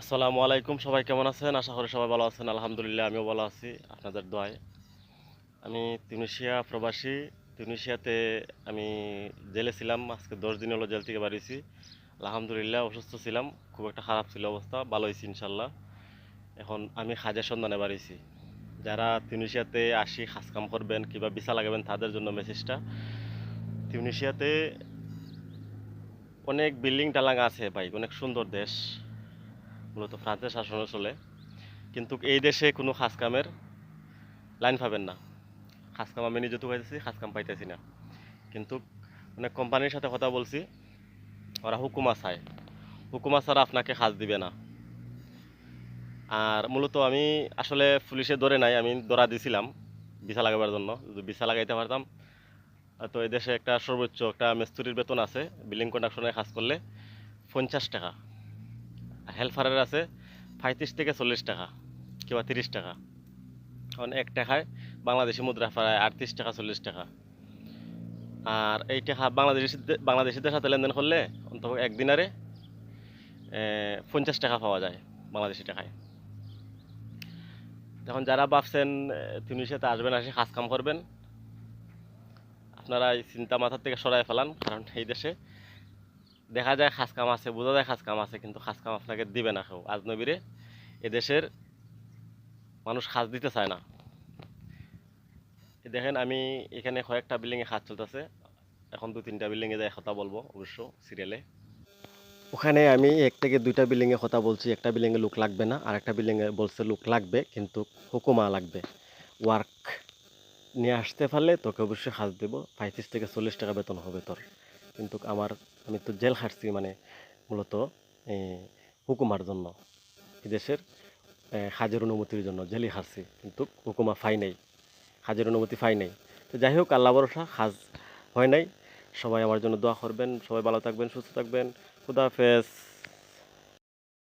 আসসালামু আলাইকুম, সবাই কেমন আছেন? আশা করি সবাই ভালো আছেন। আলহামদুলিল্লাহ, আমিও ভালো আছি আপনাদের দোয়ায়। আমি তিউনিশিয়া প্রবাসী। তিউনিশিয়াতে আমি জেলে ছিলাম, আজকে দশ দিন হলো জেল থেকে বাড়িয়েছি আলহামদুলিল্লাহ, অসুস্থ ছিলাম। খুব একটা খারাপ ছিল অবস্থা, ভালো হয়েছি ইনশাল্লাহ এখন আমি খাজের সন্ধানে বাড়িয়েছি যারা তিউনিশিয়াতে আসি কাজ কাম করবেন কিংবা ভিসা লাগাবেন, তাদের জন্য মেসেজটা তিউনিশিয়াতে অনেক বিল্ডিং টালাং আছে ভাই, অনেক সুন্দর দেশ। মূলত ফ্রান্সের শাসনে চলে। কিন্তু এই দেশে কোনো খাস কামের লাইন পাবেন না। খাস কাম আমি নিজে তো পাইতেছি খাস কাম পাইতেছি না। কিন্তু অনেক কোম্পানির সাথে কথা বলছি, ওরা হুকুমা চায় হুকুমা ছাড়া আপনাকে কাজ দিবে না। আর মূলত আমি আসলে পুলিশে ধরে নাই, আমি ধরা দিছিলাম ভিসা লাগাবার জন্য। যদি ভিসা লাগাইতে পারতাম তো এই দেশে একটা সর্বোচ্চ একটা মিস্ত্রির বেতন আছে, বিল্ডিং কন্ডাকশনে কাজ করলে পঞ্চাশ টাকা। আর হেল্পারের আছে পঁয়ত্রিশ থেকে চল্লিশ টাকা কিংবা তিরিশ টাকা। কারণ এক টাকায় বাংলাদেশি মুদ্রা প্রায় আটত্রিশ টাকা, চল্লিশ টাকা। আর এই টাকা বাংলাদেশি বাংলাদেশিদের সাথে লেনদেন করলে অন্তত একদিনারে পঞ্চাশ টাকা পাওয়া যায় বাংলাদেশি টাকায়। এখন যারা ভাবছেন সাথে আসবেন, আসে কাজ কাম করবেন, আপনারা এই চিন্তা মাথার থেকে সরাই ফেলান, কারণ এই দেশে দেখা যায় খাস কাম আছে, বোঝা যায় খাস কাম আছে, কিন্তু খাস কাম আপনাকে দিবে না কেউ। আজনবীরে এদেশের মানুষ খাস দিতে চায় না। দেখেন, আমি এখানে কয়েকটা বিল্ডিংয়ে কাজ চলতেছে। এখন দু তিনটা বিল্ডিংয়ে যাই কথা বলব, অবশ্য সিরিয়ালে ওখানে আমি এক থেকে দুইটা বিল্ডিংয়ে কথা বলছি। একটা বিল্ডিংয়ে লোক লাগবে না, আর একটা বিল্ডিংয়ে বলছে লোক লাগবে, কিন্তু হুকুমা লাগবে। ওয়ার্ক নিয়ে আসতে পারলে তোকে অবশ্যই কাজ দেবো। পঁয়ত্রিশ থেকে চল্লিশ টাকা বেতন হবে তোর। কিন্তু আমার, আমি তো জেল খাটছি মানে মূলত হুকুমার জন্য। দেশের হাজের অনুমতির জন্য জেলই খাটছি, কিন্তু হুকুমা ফাই নেই, হাজের অনুমতি ফাই নেই। তো যাই হোক, আল্লাহ ভরসা, হাজ হয় নাই। সবাই আমার জন্য দোয়া করবেন, সবাই ভালো থাকবেন, সুস্থ থাকবেন। খুদা হাফেজ।